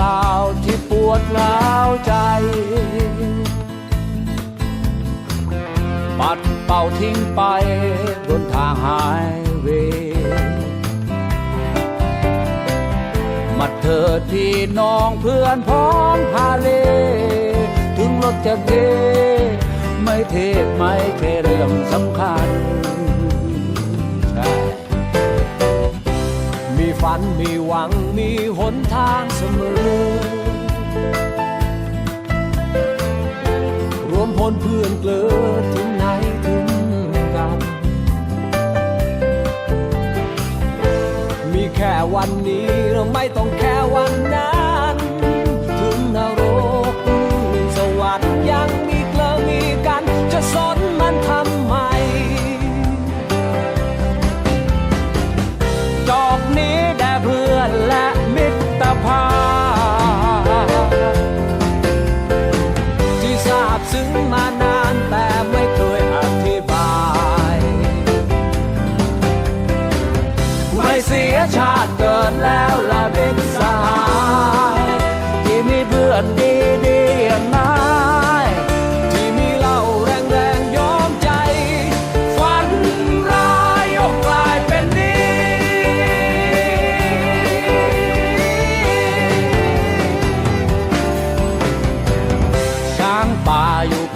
ราวที่ปวดร้าวใจ ปัดเป่าทิ้งไปบนทางหายเวย์มาเถิดพี่น้องเพื่อนพ้องพาเล ถึงรถจะเทไม่เทศไม่แค่เรื่องสำคัญ ฝันมีหวังมีหนทางเสมอ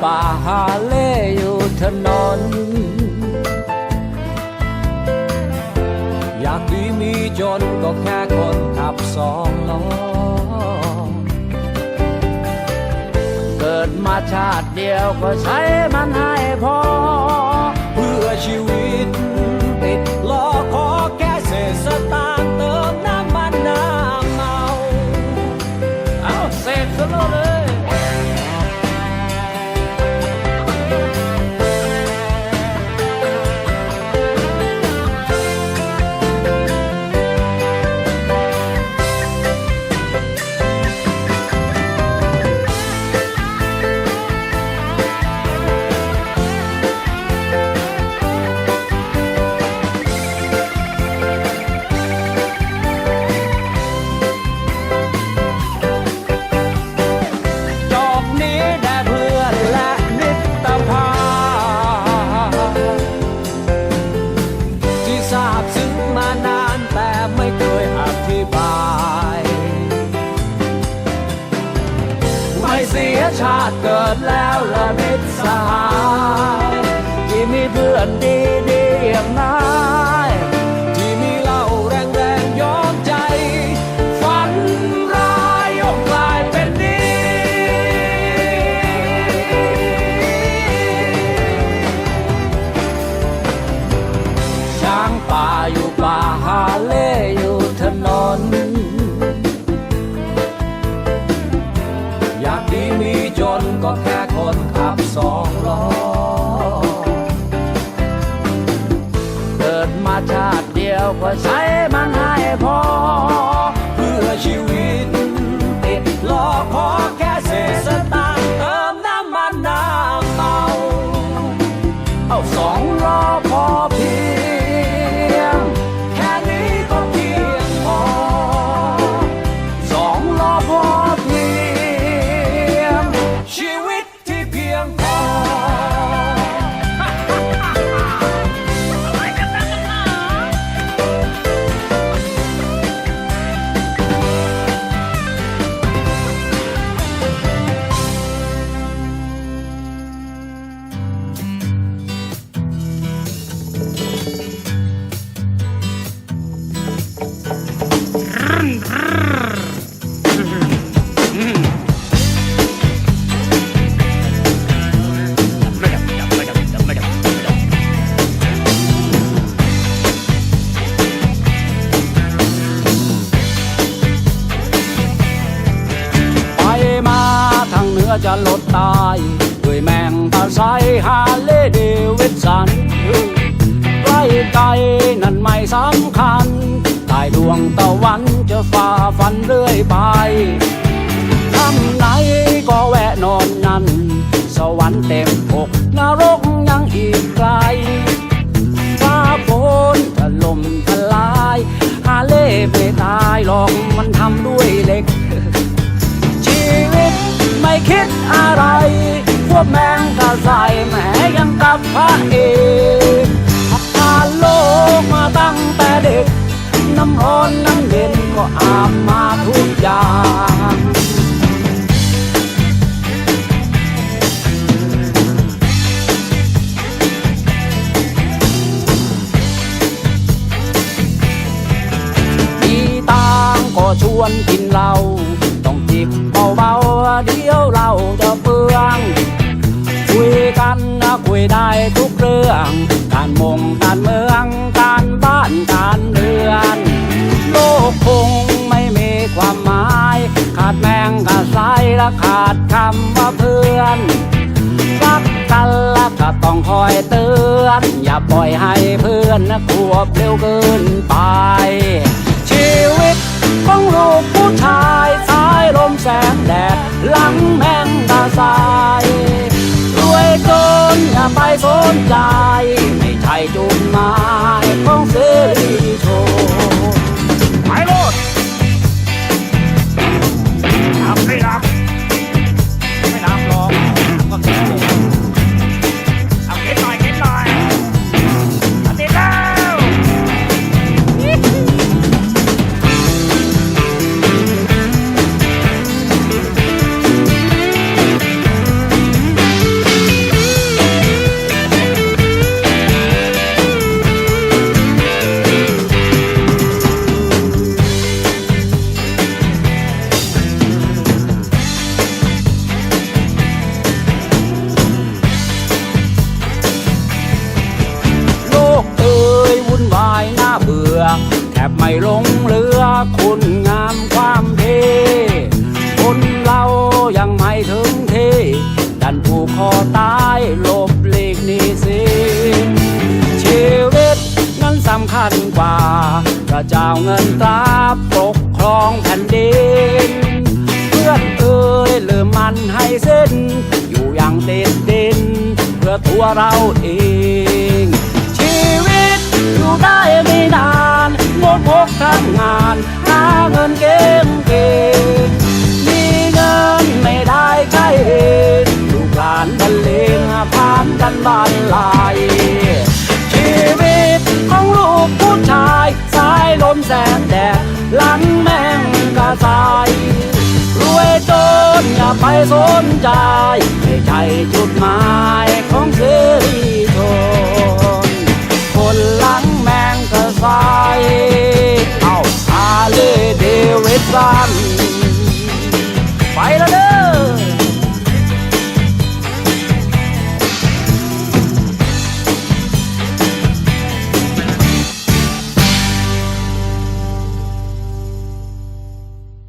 ป่าหาเล่อยู่ถนน อยากดีมีจนก็แค่คนขับสองล้อ เกิดมาชาติเดียวก็ใช้มันห บาย ไม่เสียชาติเกิดแล้วละมิตรสหาย ที่มีเพื่อนดีๆอย่างนา มันให้พอ เพื่อชีวิต จะลดตาย ด้วยแมงตาไซฮาเลเดวิดสันใกล้ไกลนั่นไม่สำคัญใต้ดวงตะวันจะฝ่าฟันเรื่อยไปทำไหนก็แวะนอนนั่น สวรรค์เต็ม คิดอะไร พวกแมงกะใสแหมยังกับพระเอกผ่านโลกมาตั้งแต่เด็ก น้ำร้อนน้ำเย็นก็อาบมาทุกอย่างมีตังก็ชวนกินเหล้า ได้ทุกเรื่อง การมงการเมือง การบ้านการเรือน โลกคงไม่มีความหมาย ขาดแมงกาไซและขาดคำว่าเพื่อนรักกันแล้วก็ต้องคอยเตือน อย่าปล่อยให้เพื่อนนะขวบเร็วเกินไป ชีวิตของลูกผู้ชายสายลมแสงแดดหลังแมงตาสาย รวยจนอย่าไปสนใจไแทบไม่หลงเหลือคุณงามความเทคนเรายังไม่ถึงที่ดันผูกคอตายหลบหลีกนีสิชีวิตนั้นสำคัญกว่า พระเจ้าเงินตราปกครองแผ่นดิน เพื่อนเอ่ยลืมมันให้สิ้น อยู่อย่างติดดิน เพื่อตัวเราเอง ชีวิตอยู่ได้ไม่นาน งดพกทำงานหาเงินเก่งเก่งมีเงินไม่ได้ใช้เองลูกหลานบรรเลงผ่านกันบานลายชีวิตของลูกผู้ชายสายลมแสนแดดหลังแมงกระสายรวยจนอย่าไปสนใจไม่ใช่จุดหมายของเสรีชน แ